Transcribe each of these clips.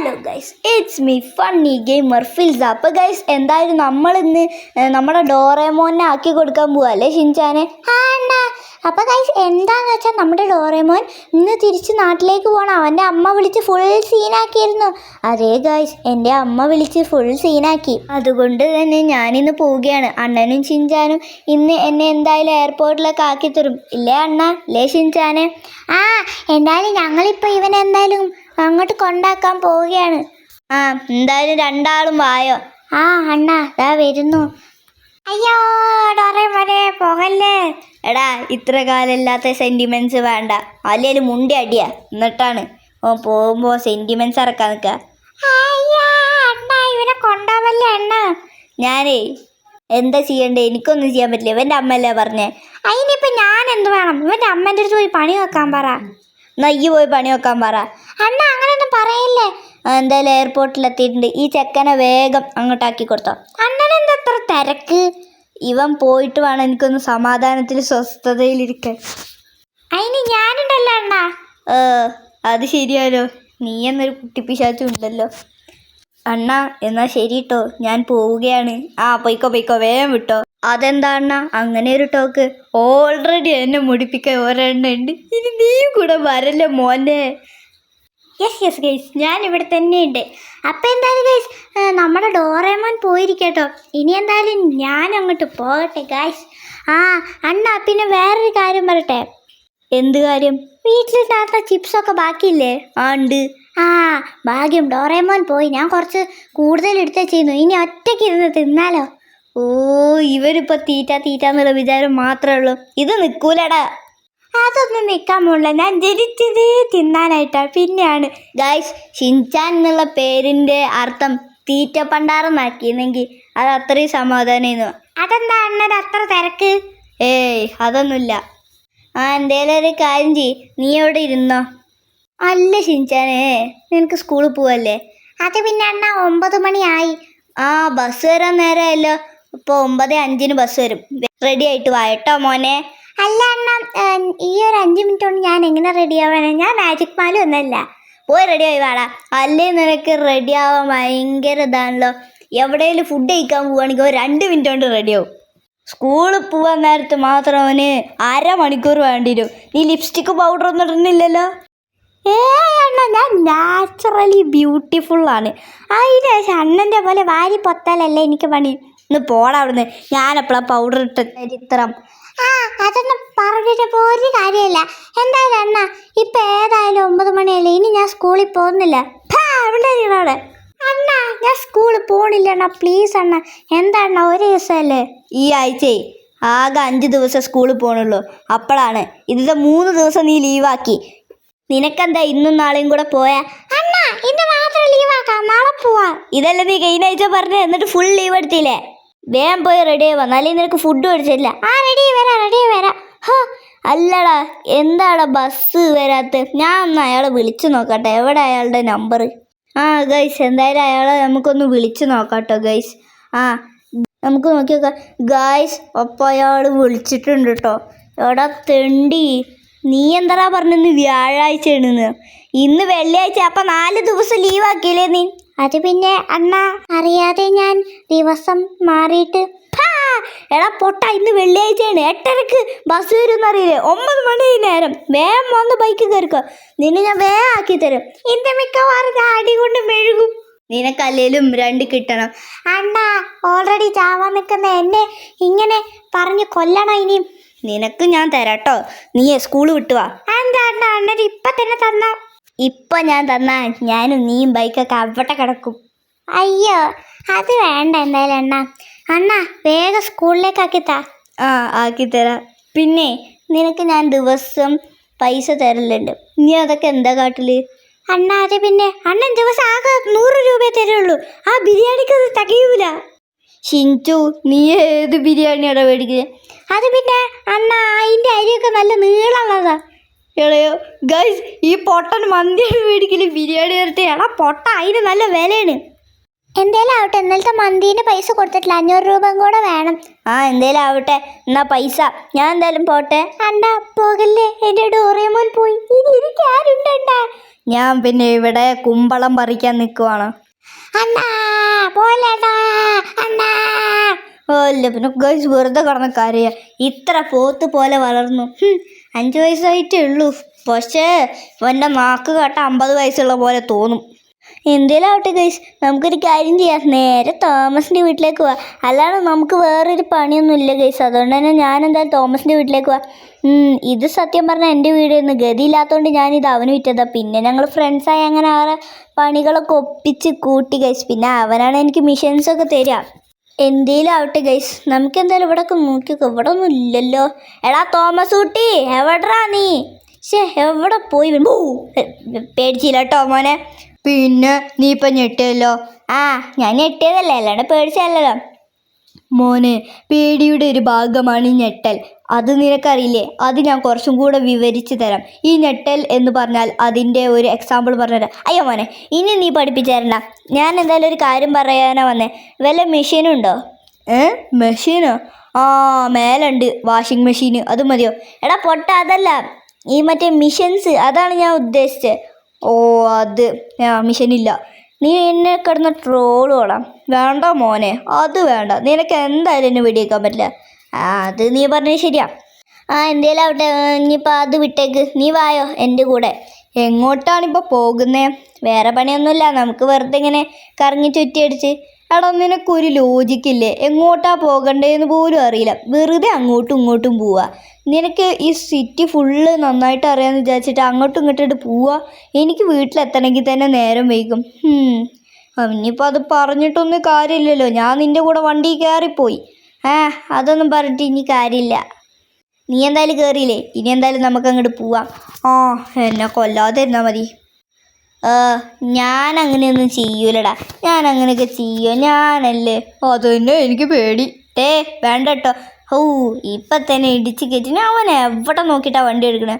Hello guys it's me funny gamer Phils അപ്പോൾ guys എന്തായാലും നമ്മൾ ഇന്ന് നമ്മുടെ ഡോറേമോനെ ആക്കി കൊടുക്കാൻ പോവാ അല്ലേ ഷിൻചാനെ? അപ്പോൾ ഗൈസ് എന്താന്ന് വെച്ചാൽ നമ്മുടെ ഡോറേമോൻ ഇന്ന് തിരിച്ച് നാട്ടിലേക്ക് പോകണം അവന്റെ അമ്മ വിളിച്ച് ഫുൾ സീനാക്കിയിരുന്നു അതേ ഗൈസ് എന്റെ അമ്മ വിളിച്ച് ഫുൾ സീനാക്കി അതുകൊണ്ട് തന്നെ ഞാനിന്ന് പോവുകയാണ്. അണ്ണനും ഷിൻചാനും ഇന്ന് എന്നെ എന്തായാലും എയർപോർട്ടിലൊക്കെ ആക്കി തരും. ഇല്ലേ അണ്ണ? ഇല്ലേ ഷിൻചാനെ? ആ എന്തായാലും ഞങ്ങളിപ്പോൾ ഇവനെ എന്തായാലും അങ്ങോട്ട് കൊണ്ടാക്കാൻ പോവുകയാണ്. ആ എന്തായാലും രണ്ടാളും വായോ. ആ അണ്ണ ദാ വരുന്നു. അയ്യോ പോകല്ലേ? എടാ ഇത്ര കാലമില്ലാത്ത സെന്റിമെന്റ്സ് വേണ്ട. അല്ലേലും മുണ്ടി അടിയാ. എന്നിട്ടാണ് ഓ പോകുമ്പോ സെന്റിമെന്റ്സ് ഇറക്കാൻ നിൽക്കുക ഇവനെ കൊണ്ടാവല്ലേ അണ്ണ? ഞാനേ എന്താ ചെയ്യണ്ടേ? എനിക്കൊന്നും ചെയ്യാൻ പറ്റില്ല. ഇവന്റെ അമ്മയല്ലേ പറഞ്ഞേ? അതിനിപ്പോ ഞാൻ എന്ത് വേണം? ഇവന്റെ അമ്മേന്റെ അടുത്ത് പോയി പണി വെക്കാൻ പറ. നയ്യ് പോയി പണി വെക്കാൻ പറ. അണ്ണ അങ്ങനെയൊന്നും പറയല്ലേ? എന്തായാലും എയർപോർട്ടിൽ എത്തിയിട്ടുണ്ട് ഈ ചെക്കനെ വേഗം അങ്ങോട്ടാക്കി കൊടുത്തോ. അണ്ണനെന്താ അത്ര തിരക്ക്? ഇവൻ പോയിട്ട് വേണം എനിക്കൊന്ന് സമാധാനത്തിൽ സ്വസ്ഥതയിലിരിക്കാൻ. അതിന് ഞാനുണ്ടല്ലോ അണ്ണ. ഏ അത് ശരിയാലോ. നീ എന്നൊരു കുട്ടിപ്പിശാച്ചും ഉണ്ടല്ലോ. അണ്ണ എന്നാ ശരി കേട്ടോ ഞാൻ പോവുകയാണ്. ആ പൊയ്ക്കോ പൊയ്ക്കോ. വേഗം വിട്ടോ. അതെന്താ അണ്ണ അങ്ങനെ ഒരു ടോക്ക് ഓൾറെഡി എന്നെ മുടിപ്പിക്കാൻ ഒരെണ്ണം ഇനി നീയും കൂടെ വരല്ല മോനെ? യെസ് യെസ് ഗൈസ് ഞാൻ ഇവിടെ തന്നെ ഉണ്ട് അപ്പം എന്തായാലും ഗൈസ് നമ്മുടെ ഡോറേമോൻ പോയിരിക്കട്ടോ. ഇനി എന്തായാലും ഞാൻ അങ്ങോട്ട് പോകട്ടെ ഗൈസ് ആ അണ്ണ പിന്നെ വേറൊരു കാര്യം പറട്ടെ എന്ത് കാര്യം? വീട്ടിൽ വീട്ടിലില്ലാത്ത ചിപ്സൊക്കെ ബാക്കിയില്ലേ? ആ ഉണ്ട്. ആ ഭാഗ്യം ഡോറേമോൻ പോയി. ഞാൻ കുറച്ച് കൂടുതൽ എടുത്തേ ചെയ്യുന്നു ഇനി ഒറ്റയ്ക്ക് ഇരുന്ന് തിന്നാലോ? ഓ ഇവരിപ്പോ തീറ്റ തീറ്റ എന്നുള്ള വിചാരം മാത്രമേ ഉള്ളൂ. ഇത് നിൽക്കൂലടാ അതൊന്നും നിൽക്കാൻ പോണില്ല. ഞാൻ ജനിച്ചതേ തിന്നാനായിട്ടാ. പിന്നെയാണ്. ഗായ്സ് ഷിൻചാൻ എന്നുള്ള പേരിന്റെ അർത്ഥം തീറ്റ പണ്ടാറെന്നാക്കിയിരുന്നെങ്കിൽ അത് അത്രയും സമാധാനമായിരുന്നു അതെന്താ അണ്ണൻ അത്ര തിരക്ക്? ഏയ് അതൊന്നുമില്ല. ആ എന്തേലും ഒരു കാര്യം ചെയ് നീ എവിടെ ഇരുന്നോ? അല്ല ഷിൻചാനേ നിനക്ക് സ്കൂളിൽ പോവല്ലേ? അത് പിന്നെ അണ്ണ ഒമ്പത് മണിയായി. ആ ബസ് വരാൻ നേരമല്ലോ ഇപ്പോൾ ഒമ്പത് അഞ്ചിന് ബസ് വരും. റെഡി ആയിട്ട് വായട്ടോ മോനെ. അല്ല അണ്ണ ഈ ഒരു അഞ്ച് മിനിറ്റ് കൊണ്ട് ഞാൻ എങ്ങനെ റെഡി ആവാനാ? ഞാൻ മാജിക് മാലും ഒന്നല്ല. പോയി റെഡി ആയി വാടാ. അല്ലേ നിനക്ക് റെഡി ആവാൻ ഭയങ്കര ഇതാണല്ലോ. എവിടെയെങ്കിലും ഫുഡ് കഴിക്കാൻ പോവുകയാണെങ്കിൽ ഒരു രണ്ട് മിനിറ്റ് കൊണ്ട് റെഡി ആവും. സ്കൂളിൽ പോവാൻ നേരത്ത് മാത്രം അവന് അരമണിക്കൂർ വേണ്ടിരും നീ ലിപ്സ്റ്റിക്ക് പൗഡർ ഒന്നും ഇടുന്നില്ലല്ലോ? ഏ അണ്ണ ഞാൻ നാച്ചുറലി ബ്യൂട്ടിഫുള്ളാണ് അതിന് അണ്ണന്റെ പോലെ വാരി പൊത്താലല്ലേ എനിക്ക് പണി? ഇന്ന് പോടാ അവിടുന്ന്. ഞാനെപ്പോഴാ പൗഡർ ഇട്ട ചരിത്രം. ആ അതൊന്നും പറഞ്ഞിട്ട് ഒരു കാര്യമില്ല. എന്തായാലും അണ്ണ ഇപ്പം ഏതായാലും ഒമ്പത് മണിയല്ലേ? ഇനി ഞാൻ സ്കൂളിൽ പോകുന്നില്ല. ഭാ, അവിടെ അണ്ണാ ഞാൻ സ്കൂളിൽ പോണില്ല അണ്ണ. പ്ലീസ് അണ്ണ എന്താ ഒരു ദിവസമല്ലേ? ഈ ആഴ്ചയെ ആകെ അഞ്ച് ദിവസം സ്കൂളിൽ പോകണുള്ളൂ അപ്പോഴാണ് ഇതിന്റെ മൂന്ന് ദിവസം നീ ലീവാക്കി നിനക്കെന്താ ഇന്നും നാളെയും കൂടെ പോയാ? അണ്ണ ഇന്ന് മാത്രം ലീവാക്കാം നാളെ പോവാ. ഇതല്ലേ നീ കഴിഞ്ഞ ആഴ്ച പറഞ്ഞ? എന്നിട്ട് ഫുൾ ലീവ് എടുത്തില്ലേ? വേഗം പോയി റെഡി ആയി വന്നാലേ നിനക്ക് ഫുഡ് മേടിച്ചില്ല ആ റെഡി വരാം റെഡി വരാം. ഹാ അല്ലടാ എന്താടാ ബസ് വരാത്ത? ഞാൻ ഒന്ന് അയാളെ വിളിച്ചു നോക്കട്ടെ. എവിടെ അയാളുടെ നമ്പർ ആ ഗൈസ് എന്തായാലും അയാളെ നമുക്കൊന്ന് വിളിച്ചു നോക്കാട്ടോ ഗൈസ് ആ നമുക്ക് നോക്കി നോക്കാം ഗായ്സ് ഒപ്പം അയാൾ വിളിച്ചിട്ടുണ്ട് കേട്ടോ എടാ തെണ്ടി. നീ എന്താ പറഞ്ഞത് വ്യാഴാഴ്ചയാണെന്ന്. ഇന്ന് വെള്ളിയാഴ്ച അപ്പം നാല് ദിവസം ലീവാക്കിയില്ലേ നീ? അത് പിന്നെ അണ്ണ അറിയാതെ ഞാൻ ദിവസം മാറിയിട്ട് എടാ പൊട്ട ഇന്ന് വെള്ളിയാഴ്ചയാണ്. എട്ടരക്ക് ബസ് വരും അറിയില്ലേ ഒമ്പത് മണി നേരം. വേഗം വന്ന് ബൈക്ക് കയറിക്കോ. നിന്നെ ഞാൻ വേഗം ആക്കി തരും. ഇന്ന് മിക്കവാറും അടി കൊണ്ട് മെഴുകും. നിനക്കല്ലേലും രണ്ട് കിട്ടണം. അണ്ണ ഓൾറെഡി ചാവാൻ നിൽക്കുന്ന എന്നെ ഇങ്ങനെ പറഞ്ഞ് കൊല്ലണം ഇനിയും നിനക്ക് ഞാൻ തരാട്ടോ നീ സ്കൂൾ വിട്ടുവാ എന്താ അണ്ണ അണ്ണൻ ഇപ്പൊ തന്നെ തന്ന. ഇപ്പൊ ഞാൻ തന്നാൽ ഞാനും നീയും ബൈക്കൊക്കെ അവിടെ കിടക്കും. അയ്യോ അത് വേണ്ട എന്തായാലും അണ്ണ. അണ്ണ വേഗം സ്കൂളിലേക്ക് ആക്കിത്താ ആ ആക്കി തരാം. പിന്നെ നിനക്ക് ഞാൻ ദിവസം പൈസ തരലുണ്ട്. നീ അതൊക്കെ എന്താ കാട്ടിൽ? അണ്ണ അത് പിന്നെ അണ്ണൻ ദിവസം ആകെ നൂറ് രൂപ തരുള്ളൂ. ആ ബിരിയാണിക്ക് അത് തികയൂല. ഷിൻചു നീ ഏത് ബിരിയാണിയാണ് മേടിക്കുന്നത് അത് പിന്നെ അണ്ണ അതിന്റെ അരിയൊക്കെ നല്ല നീളമുള്ളതാ. എളയോ ഗൈസ് ഈ പൊട്ടൻ മന്തിയാണ് മേടിക്കൽ ബിരിയാണി വരട്ടെ. എടാ പൊട്ട അതിന് നല്ല വിലയാണ്. എന്തേലും ആവട്ടെ ഇന്നലത്തെ മന്തിന്റെ പൈസ കൊടുത്തിട്ടില്ല. അഞ്ഞൂറ് രൂപ കൂടെ വേണം. ആ എന്തേലും ആവട്ടെ. എന്നാ പൈസ. ഞാൻ എന്തായാലും പോട്ടെ. അണ്ടാ പോകല്ലേ. എന്റെ ഡോറിയമോൻ പോയി. ഇനി എനിക്ക് ആരുണ്ടണ്ടാ ഞാൻ പിന്നെ ഇവിടെ കുമ്പളം പറിക്കാൻ നിൽക്കുവാണ് അണ്ണാ പോലെടാ അണ്ണാ അല്ല പിന്നെ ഗൈസ് വെറുതെ കിടന്ന കാര്യ. ഇത്ര പോത്ത് പോലെ വളർന്നു. അഞ്ച് വയസ്സായിട്ടേ ഉള്ളൂ. പക്ഷേ ഇവന്റെ നാക്ക് കേട്ട അമ്പത് വയസ്സുള്ള പോലെ തോന്നും. എന്തേലാവട്ടെ ഗൈസ് നമുക്കൊരു കാര്യം ചെയ്യാം. നേരെ തോമസിന്റെ വീട്ടിലേക്ക് പോവാം അല്ലാതെ നമുക്ക് വേറൊരു പണിയൊന്നും ഇല്ല ഗൈസ് അതുകൊണ്ട് തന്നെ ഞാൻ എന്തായാലും തോമസിന്റെ വീട്ടിലേക്ക് പോവാം ഇത് സത്യം പറഞ്ഞാൽ എന്റെ വീടായിരുന്നു. ഗതിയില്ലാത്തതുകൊണ്ട് ഞാനിത് അവന് വിറ്റതാ. പിന്നെ ഞങ്ങൾ ഫ്രണ്ട്സായി അങ്ങനെ അവരെ പണികളൊക്കെ ഒപ്പിച്ച് കൂട്ടി ഗൈസ് പിന്നെ അവനാണ് എനിക്ക് മിഷൻസൊക്കെ തരിക. എന്തേലും ആവട്ടെ ഗൈസ് നമുക്ക് എന്തായാലും ഇവിടെ ഒക്കെ നോക്കിയൊക്കെ ഇവിടെ ഒന്നും ഇല്ലല്ലോ എടാ തോമസ് കുട്ടി എവിടാ നീ? ശേ എവിടെ പോയി? പേടിച്ചില്ലോട്ടോ പേടിച്ചില്ല കേട്ടോ മോനെ. പിന്നെ നീ ഇപ്പം ഞെട്ടിയല്ലോ? ആ ഞാൻ ഞെട്ടിയതല്ലേ. അല്ലാണ്ട് പേടിച്ചല്ലോ മോനെ പേടിയുടെ ഒരു ഭാഗമാണ് ഈ ഞെട്ടൽ. അത് നിനക്കറിയില്ലേ? അത് ഞാൻ കുറച്ചും കൂടെ വിവരിച്ചു തരാം. ഈ ഞെട്ടൽ എന്ന് പറഞ്ഞാൽ അതിന്റെ ഒരു എക്സാമ്പിൾ പറഞ്ഞുതരാം. അയ്യോ മോനെ ഇനി നീ പഠിപ്പിച്ചേരണ്ട. ഞാൻ എന്തായാലും ഒരു കാര്യം പറയാനാ വന്നേ. വല്ല മെഷീനുണ്ടോ ഏ? മെഷീനോ ആ? മേലുണ്ട്. വാഷിംഗ് മെഷീന് അത് മതിയോ? എടാ പൊട്ട അതല്ല. ഈ മറ്റേ മിഷൻസ് അതാണ് ഞാൻ ഉദ്ദേശിച്ചത് ഓ അത്. ആ മിഷനില്ല നീ എന്നെ കിടന്ന് ഓടാം വേണ്ട മോനെ അത് വേണ്ട. നിനക്ക് എന്തായാലും എന്നെ വെടിയേക്കാൻ പറ്റില്ല. ആ അത് നീ പറഞ്ഞത് ശരിയാ. ആ എന്തേലും ആവട്ടെ ഇനിയിപ്പോൾ അത് വിട്ടേക്ക്. നീ വായോ എന്റെ കൂടെ. എങ്ങോട്ടാണിപ്പോൾ പോകുന്നത് വേറെ പണിയൊന്നുമില്ല നമുക്ക് വെറുതെ ഇങ്ങനെ കറങ്ങി ചുറ്റിയടിച്ച്. എടാ നിനക്കൊരു ലോജിക്കില്ലേ എങ്ങോട്ടാ പോകണ്ടേന്ന് പോലും അറിയില്ല. വെറുതെ അങ്ങോട്ടും ഇങ്ങോട്ടും പോവുക നിനക്ക് ഈ സിറ്റി ഫുള്ള് നന്നായിട്ട് അറിയാമെന്ന് വിചാരിച്ചിട്ട് അങ്ങോട്ടും ഇങ്ങോട്ടും പോവുക എനിക്ക് വീട്ടിലെത്തണമെങ്കിൽ തന്നെ നേരം വൈകും. ഇനിയിപ്പോൾ അത് പറഞ്ഞിട്ടൊന്നും കാര്യമില്ലല്ലോ. ഞാൻ നിന്റെ കൂടെ വണ്ടി കയറിപ്പോയി. ആ അതൊന്നും പറഞ്ഞിട്ട് ഇനി കാര്യമില്ല. നീ എന്തായാലും കയറിയില്ലേ ഇനി എന്തായാലും നമുക്ക് അങ്ങോട്ട് പോവാം. ആ എന്നെ കൊല്ലാതെ ഇരുന്നാൽ മതി ഞാൻ അങ്ങനെയൊന്നും ചെയ്യൂലടാ. ഞാൻ അങ്ങനെയൊക്കെ ചെയ്യോ. ഞാനല്ലേ. അത് തന്നെ എനിക്ക് പേടി. ഏ വേണ്ട കേട്ടോ ഓ ഇപ്പം തന്നെ ഇടിച്ച് കയറ്റി അവൻ എവിടെ നോക്കിയിട്ടാണ് വണ്ടി എടുക്കണേ?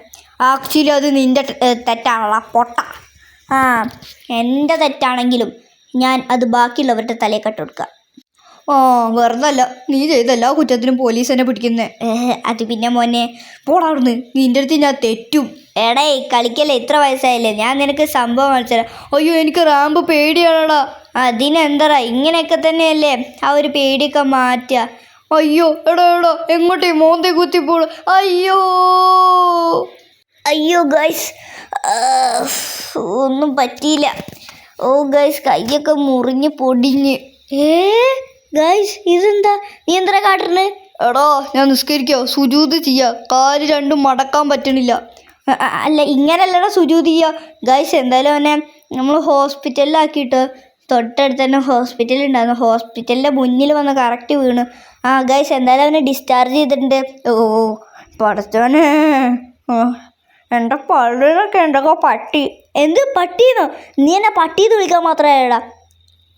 ആക്ച്വലി അത് നിന്റെ തെറ്റാണല്ലോ പൊട്ട. ആ എന്റെ തെറ്റാണെങ്കിലും ഞാൻ അത് ബാക്കിയുള്ളവരുടെ തലയിൽ കട്ടുകൊടുക്കുക ആ വെറുതല്ല. നീ ചെയ്ത എല്ലാ കുറ്റത്തിനും പോലീസ് എന്നെ പിടിക്കുന്നേ. അത് പിന്നെ മോനെ. പോടാ അവിടുന്ന്. നിന്റെ അടുത്ത് ഞാൻ തെറ്റും. എടേ കളിക്കല്ലേ? ഇത്ര വയസ്സായില്ലേ? ഞാൻ നിനക്ക് സംഭവം കാണിച്ചുതരാം അയ്യോ എനിക്ക് റാമ്പ് പേടിയാണടാ. അതിനെന്തറാ ഇങ്ങനെയൊക്കെ തന്നെയല്ലേ? ആ ഒരു പേടിയൊക്കെ മാറ്റ. അയ്യോ എടാ എടാ. എങ്ങോട്ടേ? മോന്തെ കുത്തിപ്പോൾ അയ്യോ. അയ്യോ ഗൈസ് ഒന്നും പറ്റിയില്ല. ഓ ഗൈസ് കൈയൊക്കെ മുറിഞ്ഞ് പൊടിഞ്ഞ്. ഏ? ഗൈസ് ഇതെന്താ? നീ എന്താ കാട്ടണേ? എടോ ഞാൻ നിസ്കരിക്കോ. സുജൂത് ചെയ്യാ. കാൽ രണ്ടും മടക്കാൻ പറ്റണില്ല. അല്ല ഇങ്ങനല്ലടാ സുജൂത് ചെയ്യുക ഗൈസ് എന്തായാലും അവനെ നമ്മൾ ഹോസ്പിറ്റലിലാക്കിയിട്ട് തൊട്ടടുത്ത് തന്നെ ഹോസ്പിറ്റൽ ഉണ്ടായിരുന്നു ഹോസ്പിറ്റലിന്റെ മുന്നിൽ വന്ന് കറക്റ്റ് വീണു. ആ ഗൈസ് എന്തായാലും അവനെ ഡിസ്ചാർജ് ചെയ്തിട്ടുണ്ട്. ഓ പടച്ചോനെ. എന്റെ പള്ളിയിലൊക്കെ എന്തൊക്കെ പട്ടി. എന്ത് പട്ടീന്നോ നീ എന്നെ പട്ടീന്ന് വിളിക്കാൻ മാത്രമല്ലടാ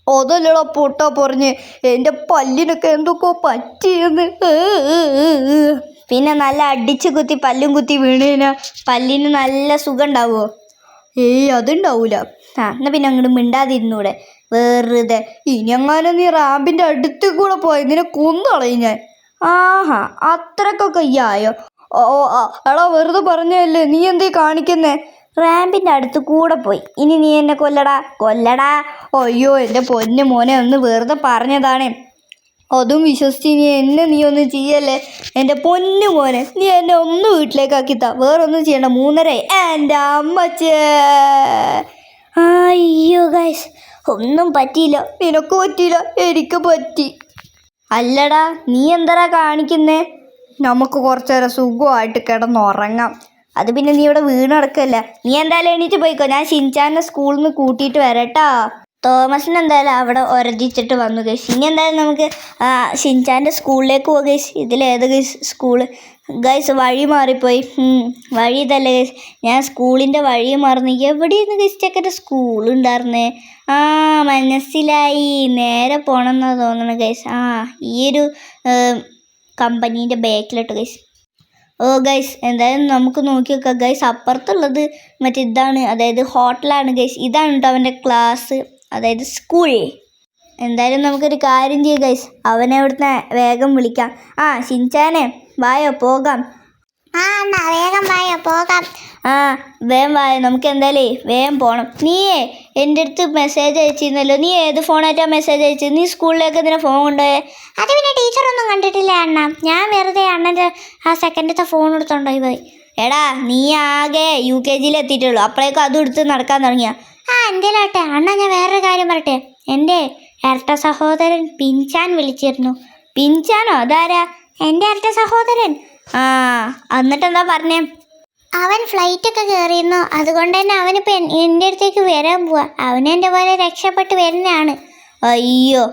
അതല്ലടാ പൊട്ട പറഞ്ഞ്. എന്റെ പല്ലിനൊക്കെ എന്തൊക്കെ പറ്റിയെന്ന്. പിന്നെ നല്ല അടിച്ച് കുത്തി പല്ലും കുത്തി വീണേന. പല്ലിന് നല്ല സുഖം ഉണ്ടാവുമോ ഏയ് അതുണ്ടാവൂല. ആ എന്നാൽ പിന്നെ അങ്ങോട്ട് മിണ്ടാതിരുന്നൂടെ. വെറുതെ. ഇനി അങ്ങനെ നീ റാമ്പിന്റെ അടുത്ത് കൂടെ പോയി നിന്നെ കൊന്നളയും ഞാൻ. ആഹാ അത്രക്കൊക്കെ ഈ ആയോ ഓ എടാ വെറുതെ പറഞ്ഞല്ലേ നീ എന്തേ കാണിക്കുന്നേ? റാമ്പിന്റെ അടുത്ത് കൂടെ പോയി. ഇനി നീ എന്നെ കൊല്ലടാ. കൊല്ലടാ. അയ്യോ എന്റെ പൊന്നു മോനെ ഒന്ന് വെറുതെ പറഞ്ഞതാണ്. അതും വിശ്വസിച്ച് നീ എന്നെ നീ ഒന്നും ചെയ്യല്ലേ? എന്റെ പൊന്നു മോനെ നീ എന്നെ ഒന്ന് വീട്ടിലേക്കാക്കിത്താ വേറൊന്നും ചെയ്യണ്ട. മൂന്നര. എന്റെ അമ്മച്ചേ. അയ്യോ ഗൈസ് ഒന്നും പറ്റിയില്ല. നിനക്ക് പറ്റിയില്ല. എനിക്ക് പറ്റി. അല്ലടാ നീ എന്താടാ കാണിക്കുന്നേ? നമുക്ക് കുറച്ചേരം സുഖമായിട്ട് കിടന്നുറങ്ങാം. അത് പിന്നെ നീ ഇവിടെ വീണടക്കല്ല. നീ എന്തായാലും എണീറ്റ് പോയിക്കോ. ഞാൻ ഷിൻചാനെ സ്കൂളിൽ നിന്ന് കൂട്ടിയിട്ട് വരട്ടാ. തോമസിന് എന്തായാലും അവിടെ ഒരതിച്ചിട്ട് വന്നു ഗൈസ് ഇനി എന്തായാലും നമുക്ക് ഷിൻചാന്റെ സ്കൂളിലേക്ക് പോകാം ഗൈസ് ഇതിലേത് ഗൈസ് സ്കൂൾ ഗൈസ് വഴി മാറിപ്പോയി. വഴി ഇതല്ല ഗൈസ് ഞാൻ സ്കൂളിന്റെ വഴി മറന്നു. എവിടെയായിരുന്നു ഗൈസ് ചെക്കന്റെ സ്കൂൾ ആ മനസ്സിലായി. നേരെ പോകണമെന്നാണ് തോന്നണത് ഗൈസ് ആ ഈ ഒരു കമ്പനീന്റെ ബാക്കിലോട്ട് ഗൈസ് ഓ ഗൈസ് എന്തായാലും നമുക്ക് നോക്കി നോക്കാം ഗൈസ് അപ്പുറത്തുള്ളത് മറ്റേ ഇതാണ്. അതായത് ഹോട്ടലാണ് ഗൈസ് ഇതാണ് കേട്ടോ അവന്റെ ക്ലാസ് അതായത് സ്കൂൾ എന്തായാലും നമുക്കൊരു കാര്യം ചെയ്യാം ഗൈസ് അവനെ അവിടുത്തെ വേഗം വിളിക്കാം. ആ ഷിൻചാനെ വായോ പോകാം. ആ അണ്ണാ വേഗം വായോ പോകാം. ആ വേഗം വായോ നമുക്ക് എന്തായാലേ വേഗം പോകണം നീയേ എന്റെ അടുത്ത് മെസ്സേജ് അയച്ചിരുന്നല്ലോ. നീ ഏത് ഫോണായിട്ടാ മെസ്സേജ് അയച്ചത്? നീ സ്കൂളിലേക്ക് എന്തിനാ ഫോൺ കൊണ്ടുപോയേ? അത് പിന്നെ ടീച്ചറൊന്നും കണ്ടിട്ടില്ല അണ്ണ. ഞാൻ വെറുതെ അണ്ണന്റെ ആ സെക്കൻഡത്തെ ഫോൺ എടുത്തോണ്ടോ പോയി. എടാ നീ ആകെ യു കെ ജിയിൽ എത്തിയിട്ടുള്ളൂ അപ്പോഴേക്കും അതും എടുത്ത് നടക്കാൻ തുടങ്ങിയ. ആ എന്തേലാട്ടെ? അണ്ണ ഞാൻ വേറൊരു കാര്യം പറയട്ടെ. എന്റെ ഇരട്ട സഹോദരൻ പിൻചാൻ വിളിച്ചിരുന്നു. പിൻചാനോ? അതാരാ? എന്റെ ഇരട്ട സഹോദരൻ. ആ എന്നിട്ട് എന്താ പറഞ്ഞേ? അവൻ ഫ്ലൈറ്റ് ഒക്കെ കയറിയിരുന്നു അതുകൊണ്ട് തന്നെ അവനിപ്പോൾ എന്റെ അടുത്തേക്ക് വരാൻ പോവാ. അവൻ എന്റെ പോലെ രക്ഷപ്പെട്ട് വരുന്നതാണ്. അയ്യോ.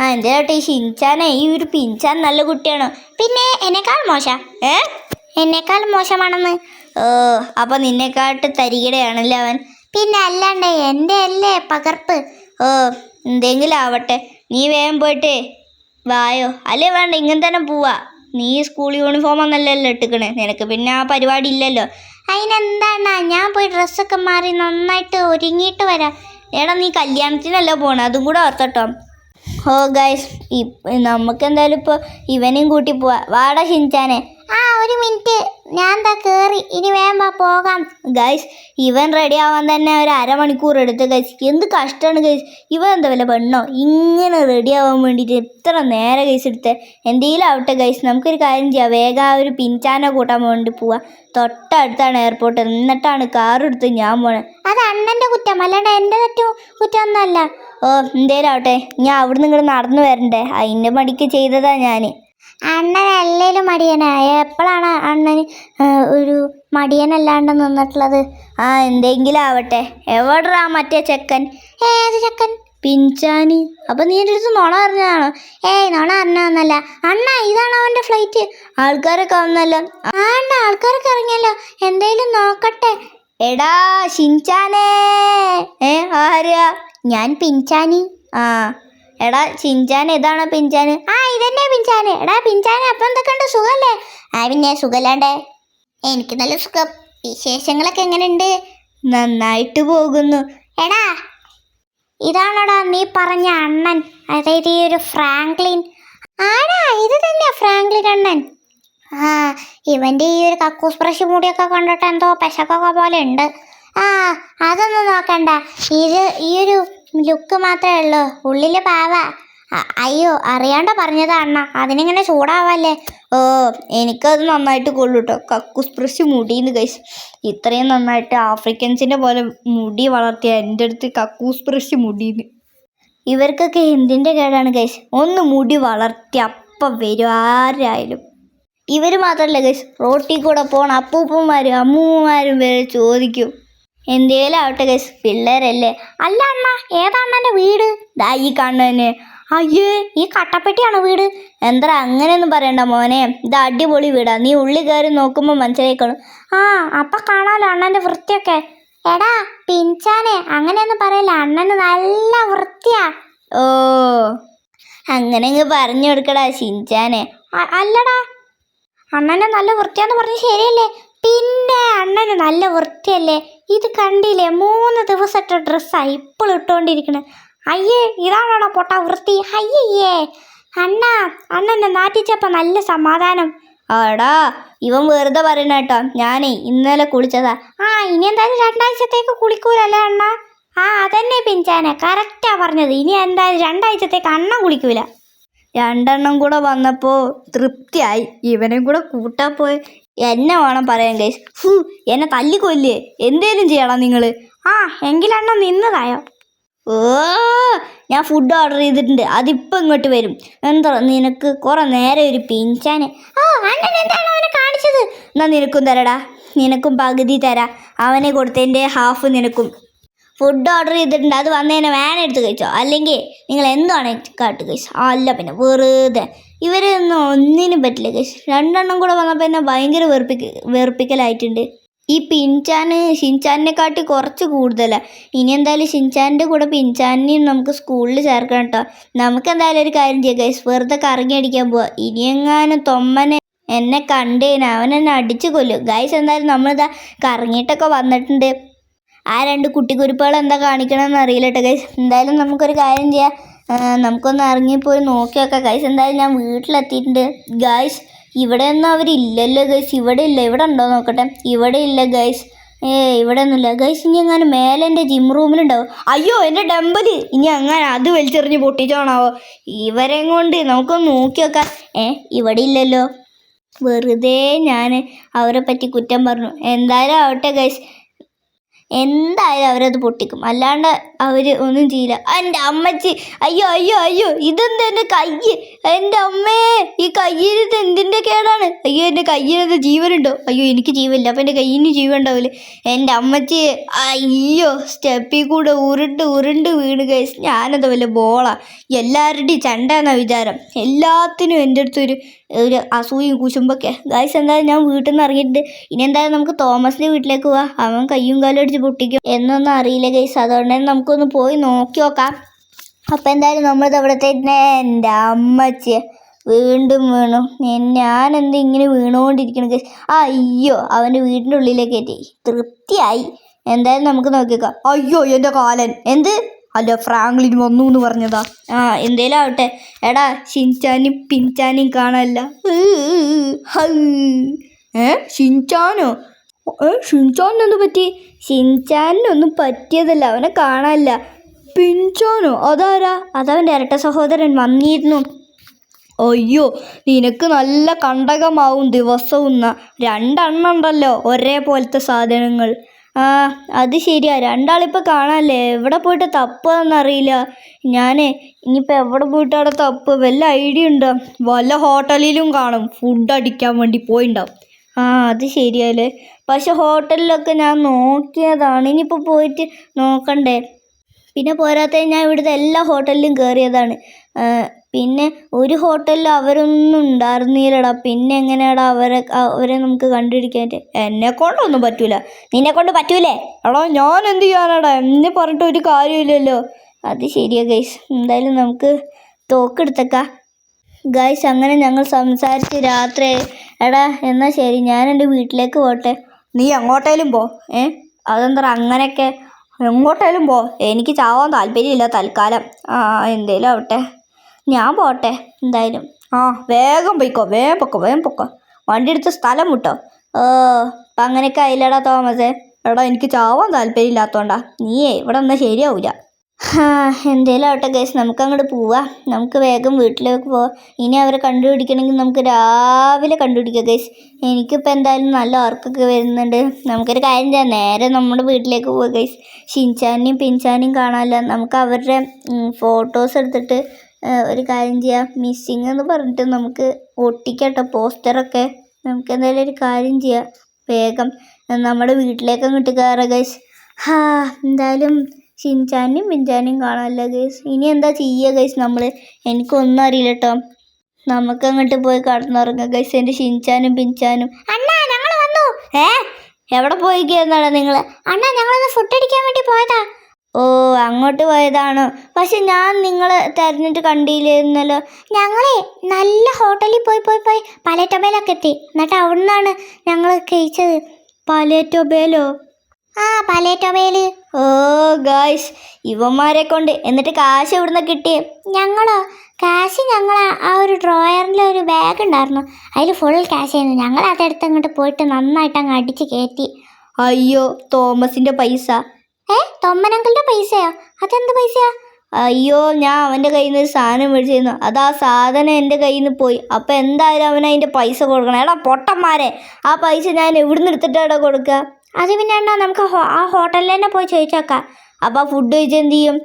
ആ ഈ ഷിൻചാനെ ഈ ഒരു പിഞ്ചാൻ നല്ല കുട്ടിയാണോ? പിന്നെ എന്നെക്കാൾ മോശ? ഏ? എന്നെക്കാൾ മോശമാണെന്ന്. ഓ അപ്പൊ നിന്നെക്കാട്ട് തരികിടയാണല്ലേ അവൻ? പിന്നെ അല്ലാണ്ട് എന്റെ അല്ലേ പകർപ്പ്? ഓ എന്തെങ്കിലും ആവട്ടെ. നീ വേഗം പോയിട്ട് വായോ. അല്ലേ വേണ്ട ഇങ്ങനെ തന്നെ പോവാ. നീ സ്കൂൾ യൂണിഫോം ഒന്നല്ലല്ലോ ഇട്ടിക്കണേ. നിനക്ക് പിന്നെ ആ പരിപാടി ഇല്ലല്ലോ. അതിനെന്താണ്? ഞാൻ പോയി ഡ്രസ്സൊക്കെ മാറി നന്നായിട്ട് ഒരുങ്ങിയിട്ട് വരാം. എടാ നീ കല്യാണത്തിനല്ലോ പോണേ? അതും കൂടെ ഓർത്തട്ടോ. ഓ ഗൈസ് നമുക്ക് എന്തായാലും ഇപ്പോൾ ഇവനെയും കൂട്ടി പോവാ. വാടാ ഷിൻചാനെ. ആ ഒരു മിനിറ്റ്. ഞാൻ എന്താ കയറി ഇനി വേണ്ട പോകാം. ഗൈസ് ഇവൻ റെഡി ആവാൻ തന്നെ ഒരു അരമണിക്കൂർ എടുത്ത് ഗൈസ് എന്ത് കഷ്ടമാണ് ഗൈസ് ഇവൻ എന്താ വല്ല പെണ്ണോ? ഇങ്ങനെ റെഡി ആവാൻ വേണ്ടിയിട്ട് എത്ര നേരെ ഗൈസ് എടുത്ത്? എന്തെങ്കിലും ആവട്ടെ ഗൈസ് നമുക്കൊരു കാര്യം ചെയ്യാം. വേഗം ആ ഒരു പിൻചാന കൂട്ടാൻ വേണ്ടി പോവാം. തൊട്ടടുത്താണ് എയർപോർട്ട് എന്നിട്ടാണ് കാർ എടുത്ത് ഞാൻ പോണേ. അത് അണ്ണന്റെ കുറ്റം. അല്ലാണ്ട് എന്റെ തെറ്റു? കുറ്റമൊന്നുമല്ല. ഓ എന്തേലും ആവട്ടെ. ഞാൻ അവിടുന്ന് ഇങ്ങോട്ട് നടന്നു വരണ്ടേ? അതിന്റെ മടിക്ക് ചെയ്തതാണ് ഞാൻ അണ്ണൻ അല്ലേലും മടിയനായ എപ്പോഴാണ് അണ്ണൻ ഒരു മടിയനല്ലാണ്ട് നിന്നിട്ടുള്ളത്? ആ എന്തെങ്കിലും ആവട്ടെ എവിടാ മറ്റേ ചെക്കൻ? ഏത് ചെക്കൻ? പിഞ്ചാനി. അപ്പം നീ എന്റെ അടുത്ത് നുണ പറഞ്ഞതാണോ? ഏയ് നുണ അറിഞ്ഞതെന്നല്ല അണ്ണ ഇതാണ് അവന്റെ ഫ്ലൈറ്റ്. ആൾക്കാരൊക്കെ വന്നല്ലോ. ആ അണ്ണ ആൾക്കാരൊക്കെ ഇറങ്ങിയല്ലോ. എന്തേലും നോക്കട്ടെ. എടാ ഷിൻചാനേ. ഏ ആരാ? ഞാൻ പിഞ്ചാനി. ആ. എടാ ചിഞ്ചാൻ ഏതാണ് പിഞ്ചാന് ആ ഇതന്നെ പിഞ്ചാന് എടാ പിഞ്ചാന് അപ്പം എന്തൊക്കെയുണ്ട്? സുഖല്ലേ? ആ പിന്നെ സുഖല്ലാണ്ടേ. എനിക്ക് നല്ല സുഖം. വിശേഷങ്ങളൊക്കെ എങ്ങനെയുണ്ട്? നന്നായിട്ട് പോകുന്നു. എടാ ഇതാണോടാ നീ പറഞ്ഞ അണ്ണൻ. അതായത് ഈ ഒരു ഫ്രാങ്ക്ലിൻ. ആടാ ഇത് തന്നെയാ ഫ്രാങ്ക്ലിൻ അണ്ണൻ. ആ ഇവന്റെ ഈ ഒരു കക്കൂസ് ബ്രഷ് മുടിയൊക്കെ കണ്ടിട്ട് എന്തോ പെശക്കൊക്കെ പോലെ ഉണ്ട്. ആ അതൊന്നും നോക്കണ്ട. ഇത് ഈ ഒരു ലുക്ക് മാത്രമേ ഉള്ളൂ. ഉള്ളിൽ പാവ. അയ്യോ അറിയാണ്ട് പറഞ്ഞതാ അതിനിങ്ങനെ ചൂടാവല്ലേ? ഓ എനിക്കത് നന്നായിട്ട് കൊള്ളൂട്ടോ കക്കൂസ് ബ്രഷ് മുടിന്ന് കഴിച്ച് ഇത്രയും നന്നായിട്ട് ആഫ്രിക്കൻസിന്റെ പോലെ മുടി വളർത്തിയ എന്റെ അടുത്ത് കക്കൂസ് ബ്രഷ് മുടിന്ന്. ഇവർക്കൊക്കെ എന്തിന്റെ കേടാണ് ഗൈസ് ഒന്ന് മുടി വളർത്തി അപ്പം വരും ആരായാലും. ഇവർ മാത്രമല്ല ഗൈസ് റോട്ടിൽ കൂടെ പോണ അപ്പൂപ്പന്മാരും അമ്മൂമ്മമാരും വരെ ചോദിക്കും. എന്തേലും ആവട്ടെ ഗൈസ് പിള്ളേരല്ലേ? അല്ല അണ്ണ ഏതാ അണ്ണന്റെ വീട്? ദാ ഈ കാണുന്നതിന് അയ്യേ ഈ കട്ടപ്പെട്ടിയാണോ വീട്? എന്താ അങ്ങനെയൊന്നും പറയണ്ട മോനെ. ഇത് അടിപൊളി വീടാ. നീ ഉള്ളി കയറി നോക്കുമ്പോൾ മനസ്സിലാക്കണം ആ അപ്പൊ കാണാലോ അണ്ണന്റെ വൃത്തിയൊക്കെ? എടാ പിഞ്ചാനെ അങ്ങനെയൊന്നും പറയല്ല. അണ്ണന് നല്ല വൃത്തിയാ. ഓ അങ്ങനെ അങ്ങ് പറഞ്ഞു കൊടുക്കടാ ഷിൻചാനെ അല്ലടാ. അണ്ണനെ നല്ല വൃത്തിയാന്ന് പറഞ്ഞ് ശരിയല്ലേ? പിന്നെ അണ്ണന് നല്ല വൃത്തിയല്ലേ? ഇത് കണ്ടില്ലേ? മൂന്ന് ദിവസത്തെ ഡ്രസ്സാണ് ഇപ്പോൾ ഇട്ടുകൊണ്ടിരിക്കുന്നത് അയ്യേ ഇതാണോടാ പൊട്ട വൃത്തി? അയ്യേ അണ്ണ അണ്ണനെ നാട്ടിച്ചപ്പോ നല്ല സമാധാനം. ആടാ ഇവൻ വെറുതെ പറയണ കേട്ടോ ഞാനേ ഇന്നലെ കുളിച്ചതാ. ആ ഇനി എന്തായാലും രണ്ടാഴ്ചത്തേക്ക് കുളിക്കൂലല്ലേ അണ്ണ? ആ അതന്നെ പിഞ്ചാനെ കറക്റ്റാ പറഞ്ഞത്. ഇനി എന്തായാലും രണ്ടാഴ്ചത്തേക്ക് അണ്ണ കുളിക്കൂല. രണ്ടെണ്ണം കൂടെ വന്നപ്പോൾ തൃപ്തിയായി. ഇവനെയും കൂടെ കൂട്ടാൻ പോയി. എന്നെ വേണം പറയാൻ ഗൈസ് ഹൂ എന്നെ തല്ലിക്കൊല്ലേ എന്തേലും ചെയ്യണം നിങ്ങൾ ആ എങ്കിലെണ്ണം നിന്നതായോ ഓ ഞാൻ ഫുഡ് ഓർഡർ ചെയ്തിട്ടുണ്ട്. അതിപ്പോൾ ഇങ്ങോട്ട് വരും. എന്താ നിനക്ക് കുറേ നേരം ഒരു പിഞ്ചാന്. ഓ അണ്ണൻ എന്താണ് അവനെ കാണിച്ചത്? എന്നാ നിനക്കും തരടാ. നിനക്കും പകുതി തരാം. അവനെ കൊടുത്തതിന്റെ ഹാഫ് നിനക്കും. ഫുഡ് ഓർഡർ ചെയ്തിട്ടുണ്ട്. അത് വന്നതിനെ വേൻ എടുത്ത് കഴിച്ചോ? അല്ലെങ്കിൽ നിങ്ങൾ എന്താണ് കാട്ട് കഴിച്ചു? അല്ല പിന്നെ വെറുതെ. ഇവരൊന്നും ഒന്നിനും പറ്റില്ല കഴിച്ചു രണ്ടെണ്ണം കൂടെ വന്നപ്പോൾ എന്നെ ഭയങ്കര വെറുപ്പിക്ക വെറുപ്പിക്കലായിട്ടുണ്ട്. ഈ പിൻചാൻ ഷിൻചാനിനെ കാട്ടി കുറച്ച് കൂടുതലാണ് ഇനി എന്തായാലും ഷിൻചാന്റെ കൂടെ പിൻചാനിനെയും നമുക്ക് സ്കൂളിൽ ചേർക്കണം കേട്ടോ നമുക്ക് എന്തായാലും ഒരു കാര്യം ചെയ്യാം ഗൈസ് വെറുതെ കറങ്ങി അടിക്കാൻ പോവാ. ഇനിയെങ്ങാനും തൊമ്മനെ എന്നെ കണ്ടേനെ അവനെന്നെ അടിച്ചു കൊല്ലും. ഗൈസ് എന്തായാലും നമ്മളിതാ കറങ്ങിയിട്ടൊക്കെ വന്നിട്ടുണ്ട്. ആ രണ്ട് കുട്ടിക്കുരുപ്പുകൾ എന്താ കാണിക്കണമെന്ന് അറിയില്ല കേട്ടോ ഗൈസ് എന്തായാലും നമുക്കൊരു കാര്യം ചെയ്യാം. നമുക്കൊന്ന് ഇറങ്ങിപ്പോയി നോക്കി നോക്കാം ഗൈസ് എന്തായാലും ഞാൻ വീട്ടിലെത്തിയിട്ടുണ്ട്. ഗൈസ് ഇവിടെ ഒന്നും അവരില്ലല്ലോ ഗൈസ് ഇവിടെ ഇല്ല ഇവിടെ ഉണ്ടോ നോക്കട്ടെ? ഇവിടെ ഇല്ല ഗൈസ് ഏ ഇവിടെ ഒന്നുമില്ല ഗൈസ് ഇനി അങ്ങനെ മേലെ എന്റെ ജിം റൂമിലുണ്ടാവും അയ്യോ എന്റെ ഡമ്പൽ ഇനി അങ്ങനെ അത് വലിച്ചെറിഞ്ഞ് പൊട്ടിച്ചോണാവോ? ഇവരെയും കൊണ്ട് നമുക്കൊന്ന് നോക്കി നോക്കാം ഏ ഇവിടെ ഇല്ലല്ലോ വെറുതെ ഞാൻ അവരെ പറ്റി കുറ്റം പറഞ്ഞു. എന്തായാലും ആവട്ടെ ഗൈസ് എന്തായാലും അവരത് പൊട്ടിക്കും. അല്ലാണ്ട് അവർ ഒന്നും ചെയ്യില്ല. എന്റെ അമ്മച്ചി അയ്യോ അയ്യോ അയ്യോ ഇതെന്താ എന്റെ കൈ എന്റെ അമ്മേ ഈ കയ്യിൽ എന്തിന്റെ കേടാണ്? അയ്യോ എന്റെ കയ്യിനത് ജീവനുണ്ടോ? അയ്യോ എനിക്ക് ജീവനില്ല. അപ്പം എന്റെ കയ്യിന് ജീവൻ ഉണ്ടാവില്ല എന്റെ അമ്മച്ചി അയ്യോ സ്റ്റെപ്പിൽ കൂടെ ഉരുണ്ട് ഉരുണ്ട് വീണ് കഴിച്ച് ഞാനത് വല്ല ബോളാണ് എല്ലാവരുടെയും ചണ്ട എന്ന വിചാരം. എല്ലാത്തിനും എന്റെ അടുത്തൊരു ഒരു അസൂയും കുശുമ്പൊക്കെ. ഗായ്സ് എന്തായാലും ഞാൻ വീട്ടിൽ നിന്ന് ഇറങ്ങിയിട്ടുണ്ട്. ഇനി എന്തായാലും നമുക്ക് തോമസിന്റെ വീട്ടിലേക്ക് പോവാം. അവൻ കയ്യും കാലും അടിച്ച് പൊട്ടിക്കും. എന്നൊന്നും അറിയില്ല ഗൈസ് അതുകൊണ്ട് തന്നെ നമുക്കൊന്ന് പോയി നോക്കി നോക്കാം. അപ്പം എന്തായാലും നമ്മളിത് അവിടെ തന്നെ എന്റെ അമ്മച്ചിയെ. വീണ്ടും വീണു. ഞാൻ- എന്താ ഇങ്ങനെ വീണുകൊണ്ടിരിക്കണ ഗൈസ് അയ്യോ അവന്റെ വീടിന്റെ ഉള്ളിലേക്ക് എത്തി തൃപ്തിയായി. എന്തായാലും നമുക്ക് നോക്കിയേക്കാം. അയ്യോ എന്റെ കാലൻ. എന്ത്? അല്ല ഫ്രാങ്ക്ലിൻ വന്നു എന്ന് പറഞ്ഞതാ. ആ എന്തേലും ആവട്ടെ. എടാ ഷിൻചാനും പിൻചാനും കാണാനല്ല ഏ ഷിൻചാനോ? ഏ ഷിൻചാനൊന്നും പറ്റി? ഷിൻചാനൊന്നും പറ്റിയതല്ല അവനെ കാണാനല്ല. പിൻചാനോ അതാരാ? അതവന്റെ ഇരട്ട സഹോദരൻ വന്നിരുന്നു. അയ്യോ നിനക്ക് നല്ല കണ്ടകമാവും ദിവസവും. രണ്ടെണ്ണം ഉണ്ടല്ലോ ഒരേപോലത്തെ സാധനങ്ങൾ. ആ അത് ശരിയാ. രണ്ടാളിപ്പോൾ കാണാല്ലേ? എവിടെ പോയിട്ട് തപ്പുകയെന്നറിയില്ല ഞാനേ ഇനിയിപ്പോൾ എവിടെ പോയിട്ട് അവിടെ തപ്പ്? വല്ല ഐഡിയ ഉണ്ടോ? വല്ല ഹോട്ടലിലും കാണും. ഫുഡ് അടിക്കാൻ വേണ്ടി പോയിണ്ടാവും. ആ അത് ശരിയല്ലേ പക്ഷെ ഹോട്ടലിലൊക്കെ ഞാൻ നോക്കിയതാണ്. ഇനിയിപ്പോൾ പോയിട്ട് നോക്കണ്ടേ? പിന്നെ പോരാത്ത ഞാൻ ഇവിടുത്തെ എല്ലാ ഹോട്ടലിലും കയറിയതാണ് പിന്നെ ഒരു ഹോട്ടലിൽ അവരൊന്നും ഉണ്ടായിരുന്നില്ലടാ. പിന്നെ എങ്ങനെയാടാ അവരെ അവരെ നമുക്ക് കണ്ടുപിടിക്കാൻ? എന്നെ കൊണ്ടൊന്നും പറ്റൂല. നിന്നെ കൊണ്ട് പറ്റൂലേ? എടാ ഞാൻ എന്ത് ചെയ്യാനാടാ? എന്നെ പറഞ്ഞിട്ട് ഒരു കാര്യമില്ലല്ലോ. അത് ശരിയാ ഗൈസ്. എന്തായാലും നമുക്ക് തോക്കെടുത്തേക്കാം ഗൈസ് അങ്ങനെ ഞങ്ങൾ സംസാരിച്ച് രാത്രി. എടാ എന്നാൽ ശരി. ഞാൻ എന്റെ വീട്ടിലേക്ക് പോട്ടെ. നീ എങ്ങോട്ടേലും പോ. ഏ? അതെന്താ അങ്ങനെയൊക്കെ? എങ്ങോട്ടേലും പോ. എനിക്ക് ചാവാൻ താല്പര്യമില്ല തൽക്കാലം. ആ എന്തേലും ആവട്ടെ. ഞാൻ പോട്ടെ എന്തായാലും. ആ വേഗം പോയിക്കോ വേഗം പൊക്കോ വേഗം പൊക്കോ. വണ്ടി എടുത്ത് സ്ഥലം വിട്ടോ. ഓ അപ്പം അങ്ങനെയൊക്കെ ആയില്ലടാ തോമസേ. എടാ എനിക്ക് ചാവാൻ താല്പര്യമില്ലാത്തോണ്ടാ. നീയേ ഇവിടെ ഒന്നും ശരിയാവില്ല എന്തേലും ആവട്ടെ ഗൈസ് നമുക്ക് അങ്ങോട്ട് പോവാം. നമുക്ക് വേഗം വീട്ടിലേക്ക് പോവാം. ഇനി അവരെ കണ്ടുപിടിക്കണമെങ്കിൽ നമുക്ക് രാവിലെ കണ്ടുപിടിക്കാം ഗൈസ്. എനിക്കിപ്പോൾ എന്തായാലും നല്ല ഉറക്കൊക്കെ വരുന്നുണ്ട്. നമുക്കൊരു കാര്യം ചെയ്യാം. നേരെ നമ്മുടെ വീട്ടിലേക്ക് പോവാം ഗൈസ്. ഷിൻചാനെയും പിൻചാനെയും കാണാമല്ലോ നമുക്ക് അവരുടെ ഫോട്ടോസ് എടുത്തിട്ട് ഒരു കാര്യം ചെയ്യാം. മിസ്സിങ് എന്ന് പറഞ്ഞിട്ട് നമുക്ക് ഒട്ടിക്കട്ടോ പോസ്റ്ററൊക്കെ നമുക്ക് എന്തായാലും ഒരു കാര്യം ചെയ്യാം. വേഗം. നമ്മുടെ വീട്ടിലേക്ക് അങ്ങോട്ട് കയറാം ഗൈസ് ഹാ എന്തായാലും ഷിൻചാനും മിൻചാനും കാണാമല്ലോ ഗൈസ് ഇനി എന്താ ചെയ്യുക ഗൈസ് നമ്മൾ എനിക്കൊന്നും അറിയില്ല കേട്ടോ നമുക്ക് അങ്ങോട്ട് പോയി കടന്നുറങ്ങാം ഗൈസ് എന്റെ ഷിൻചാനും പിൻചാനും. അണ്ണാ ഞങ്ങൾ വന്നു. ഏ എവിടെ പോയിക്കാന്നാണ് നിങ്ങൾ അണ്ണാ ഞങ്ങളൊന്ന് ഫുഡ് അടിക്കാൻ വേണ്ടി പോയതാ. ഓ അങ്ങോട്ട് പോയതാണ്. പക്ഷെ ഞാൻ നിങ്ങളെ തെരഞ്ഞിട്ട് കണ്ടില്ലായിരുന്നല്ലോ ഞങ്ങളെ നല്ല ഹോട്ടലിൽ പോയി പോയി പോയി പലേറ്റോബേലൊക്കെ എത്തി. എന്നിട്ട് അവിടുന്നാണ് ഞങ്ങൾ കഴിച്ചത്. പലേറ്റോബേലോ? ആ പലേറ്റോബേൽ. ഓ ഗായ്സ് ഇവന്മാരെ കൊണ്ട് എന്നിട്ട് കാശ് എവിടുന്ന കിട്ടിയേ? ഞങ്ങളോ? കാശ് ഞങ്ങൾ ആ ഒരു ഡ്രോയറിൽ ഒരു ബാഗ് ഉണ്ടായിരുന്നു. അതിൽ ഫുൾ ക്യാഷ് ആയിരുന്നു. ഞങ്ങൾ അതെടുത്ത് അങ്ങോട്ട് പോയിട്ട് നന്നായിട്ട് അങ്ങ് അടിച്ച് കയറ്റി. അയ്യോ തോമസിന്റെ പൈസ. ഏ? തൊമ്മനങ്കിളുടെ പൈസയോ? അതെന്ത് പൈസയാ? അയ്യോ ഞാൻ അവന്റെ കയ്യിൽ നിന്ന് ഒരു സാധനം മേടിച്ചിരുന്നു. അത് ആ സാധനം എന്റെ കയ്യിൽ നിന്ന് പോയി. അപ്പോൾ എന്തായാലും അവൻ അതിന്റെ പൈസ കൊടുക്കണം. എടാ പൊട്ടന്മാരെ ആ പൈസ ഞാൻ എവിടുന്ന് എടുത്തിട്ടാണ് കൊടുക്കുക? അത് പിന്നെ അണ്ണാ നമുക്ക് ആ ഹോട്ടലിൽ തന്നെ പോയി ചോദിച്ചേക്കാം. അപ്പോൾ ആ ഫുഡ് കഴിച്ച് എന്ത് ചെയ്യും?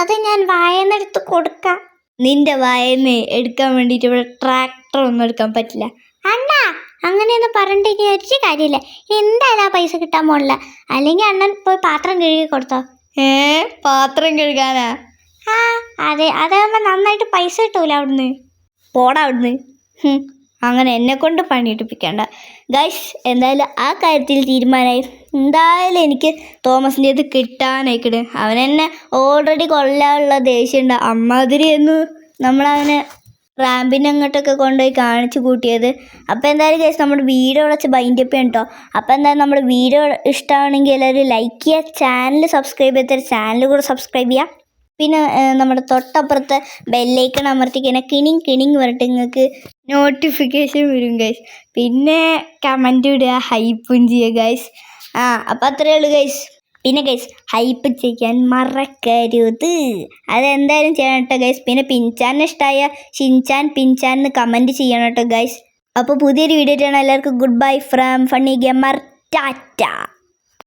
അത് ഞാൻ വായന്നെടുത്ത് കൊടുക്കാം. നിന്റെ വായന്ന് എടുക്കാൻ വേണ്ടിയിട്ട് ഇവിടെ ട്രാക്ടർ ഒന്നും എടുക്കാൻ പറ്റില്ല. അണ്ണാ അങ്ങനെയൊന്നും പറഞ്ഞിട്ട് ഇനി ഒരു കാര്യമില്ല. എന്തായാലും ആ പൈസ കിട്ടാൻ പോണില്ല. അല്ലെങ്കിൽ അണ്ണൻ പോയി പാത്രം കഴുകി കൊടുത്തോ. ഏ? പാത്രം കഴുകാനാ? ആ അതെ. അതാകുമ്പോൾ നന്നായിട്ട് പൈസ കിട്ടൂല അവിടുന്ന്. പോടാ അവിടുന്ന്. അങ്ങനെ എന്നെ കൊണ്ട് പണിയെടുപ്പിക്കണ്ട ഗൈസ് എന്തായാലും ആ കാര്യത്തിൽ തീരുമാനമായി എന്തായാലും എനിക്ക് തോമസിന്റെ ഇത് കിട്ടാനായിക്കണ്. അവൻ എന്നെ ഓൾറെഡി കൊല്ലാനുള്ള ദേഷ്യമുണ്ട് അമ്മാതിരി എന്ന് നമ്മളവനെ റാമ്പിന്റെ അങ്ങോട്ടൊക്കെ കൊണ്ടുപോയി കാണിച്ചു കൂട്ടിയത്. അപ്പോൾ എന്തായാലും കേസ് നമ്മുടെ വീഡിയോ വിളിച്ച് ബൈൻഡപ്പ് ചെയ്യണം കേട്ടോ അപ്പോൾ എന്തായാലും നമ്മുടെ വീഡിയോ ഇഷ്ടമാണെങ്കിൽ എല്ലാവരും ലൈക്ക് ചെയ്യുക ചാനൽ സബ്സ്ക്രൈബ് ചെയ്ത ചാനൽ കൂടെ സബ്സ്ക്രൈബ് ചെയ്യാം. പിന്നെ നമ്മുടെ തൊട്ടപ്പുറത്തെ ബെല്ലൈക്കൺ അമർത്തിക്കുന്ന കിണിങ് കിണിങ് പറഞ്ഞിട്ട് നിങ്ങൾക്ക് നോട്ടിഫിക്കേഷൻ വരും ഗൈസ് പിന്നെ കമന്റ് ഇടുക ഹൈപ്പും ചെയ്യുക ഗൈസ് ആ അപ്പോൾ അത്രയേ ഉള്ളൂ ഗൈസ് പിന്നെ ഗൈസ് ഹൈപ്പ് ചെയ്യാൻ മറക്കരുത്. അതെന്തായാലും ചെയ്യണം കേട്ടോ ഗൈസ് പിന്നെ പിൻചാൻ ഇഷ്ടമായ ഷിൻചാൻ പിൻചാൻ എന്ന് കമന്റ് ചെയ്യണം കേട്ടോ ഗൈസ് അപ്പോൾ പുതിയൊരു വീഡിയോ ചെയ്യണം എല്ലാവർക്കും good bye from funny gamer tata.